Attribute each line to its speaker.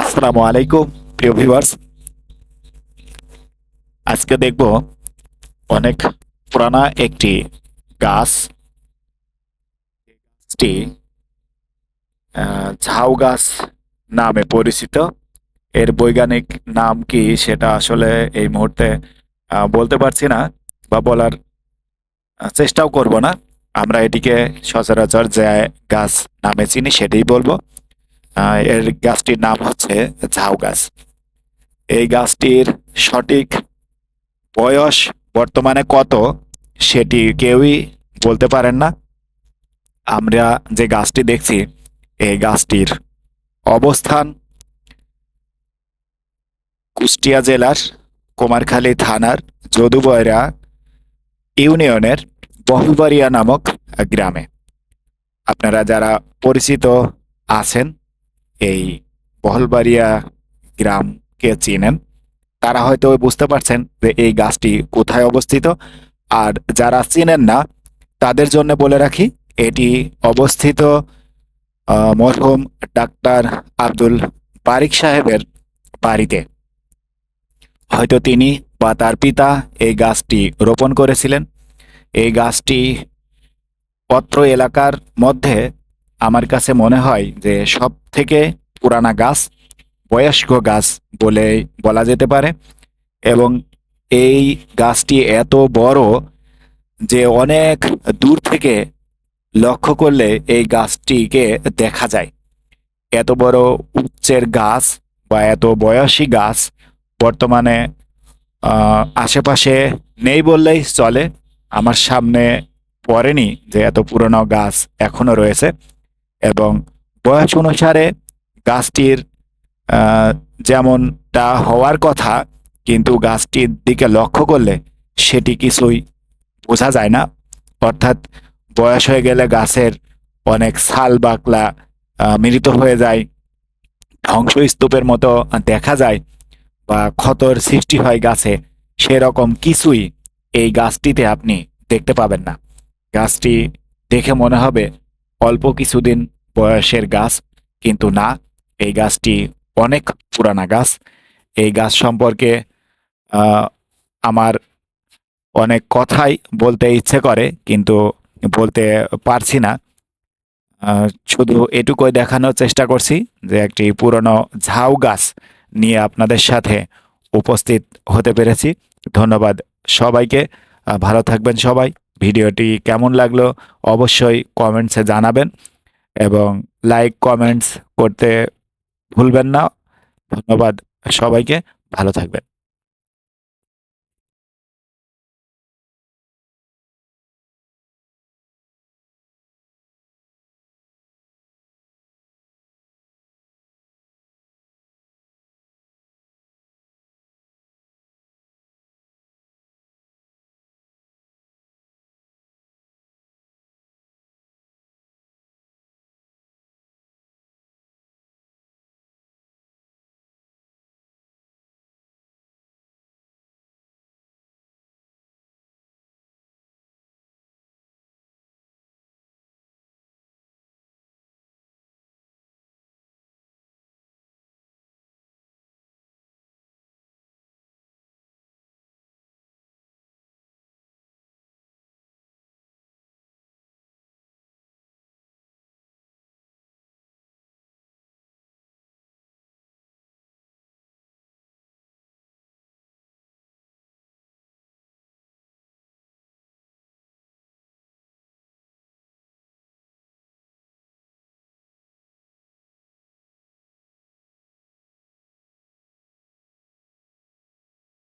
Speaker 1: আসসালামু আলাইকুম, প্রিয় ভিউয়ার্স আজকে দেখব অনেক পুরানা একটি গাছ। গাছটি ঝাউ গাছ নামে পরিচিত। এর বৈজ্ঞানিক নাম কি সেটা আসলে এই মুহূর্তে বলতে পারছি না বা বলার চেষ্টাও করব না। আমরা এটিকে সচরাচর যে গাছ নামে চিনি সেটাই বলব। এর গাছটির নাম হচ্ছে ঝাউ গাছ। এই গাছটির সঠিক বয়স বর্তমানে কত সেটি কেউই বলতে পারেন না। আমরা যে গাছটি দেখছি, এই গাছটির অবস্থান কুষ্টিয়া জেলার কুমারখালী থানার যদুবয়রা ইউনিয়নের বহুবাড়িয়া নামক গ্রামে। আপনারা যারা পরিচিত আছেন এই বহলবাড়িয়া গ্রামকে চিনেন। তারা হয়তো বুঝতে পারছেন যে এই গাছটি কোথায় অবস্থিত। আর যারা চিনেন না, তাদের জন্য বলে রাখি, এটি অবস্থিত মরহুম ডাক্তার আব্দুল বারিক সাহেবের বাড়িতে। হয়তো তিনি বা তার পিতা এই গাছটি রোপণ করেছিলেন। এই গাছটি পত্র এলাকার মধ্যে আমার কাছে মনে হয় যে সব থেকে পুরানা গাছ বয়স্ক গাছ বলে বলা যেতে পারে। এবং এই গাছটি এত বড় যে অনেক দূর থেকে লক্ষ্য করলে এই গাছটিকে দেখা যায়। এত বড় উচ্চের গাছ বা এত বয়সী গাছ বর্তমানে আশেপাশে নেই বললেই চলে। আমার সামনে পড়েনি যে এত পুরনো গাছ এখনও রয়েছে। এবং বয়স অনুসারে গাছটির যেমনটা হওয়ার কথা, কিন্তু গাছটির দিকে লক্ষ্য করলে সেটি কিছুই বোঝা যায় না। অর্থাৎ বয়স হয়ে গেলে গাছের অনেক ছাল বাকলা মৃত হয়ে যায়, ধ্বংসস্তূপের মতো দেখা যায় বা ক্ষতর সৃষ্টি হয় গাছে, সেরকম কিছুই এই গাছটিতে আপনি দেখতে পাবেন না। গাছটি দেখে মনে হবে অল্প কিছুদিন বয়সের গাছ, কিন্তু না, এই গাছটি অনেক পুরানা গাছ। এই গাছ সম্পর্কে আমার অনেক কথাই বলতে ইচ্ছে করে, কিন্তু বলতে পারছি না। শুধু এটুকুই দেখানোর চেষ্টা করছি যে একটি পুরনো ঝাউ গাছ নিয়ে আপনাদের সাথে উপস্থিত হতে পেরেছি। ধন্যবাদ সবাইকে। ভালো থাকবেন সবাই। ভিডিওটি কেমন লাগল অবশ্যই কমেন্টসে জানাবেন। এবং লাইক কমেন্টস করতে ভুলবেন না। ধন্যবাদ সবাইকে। ভালো থাকবেন।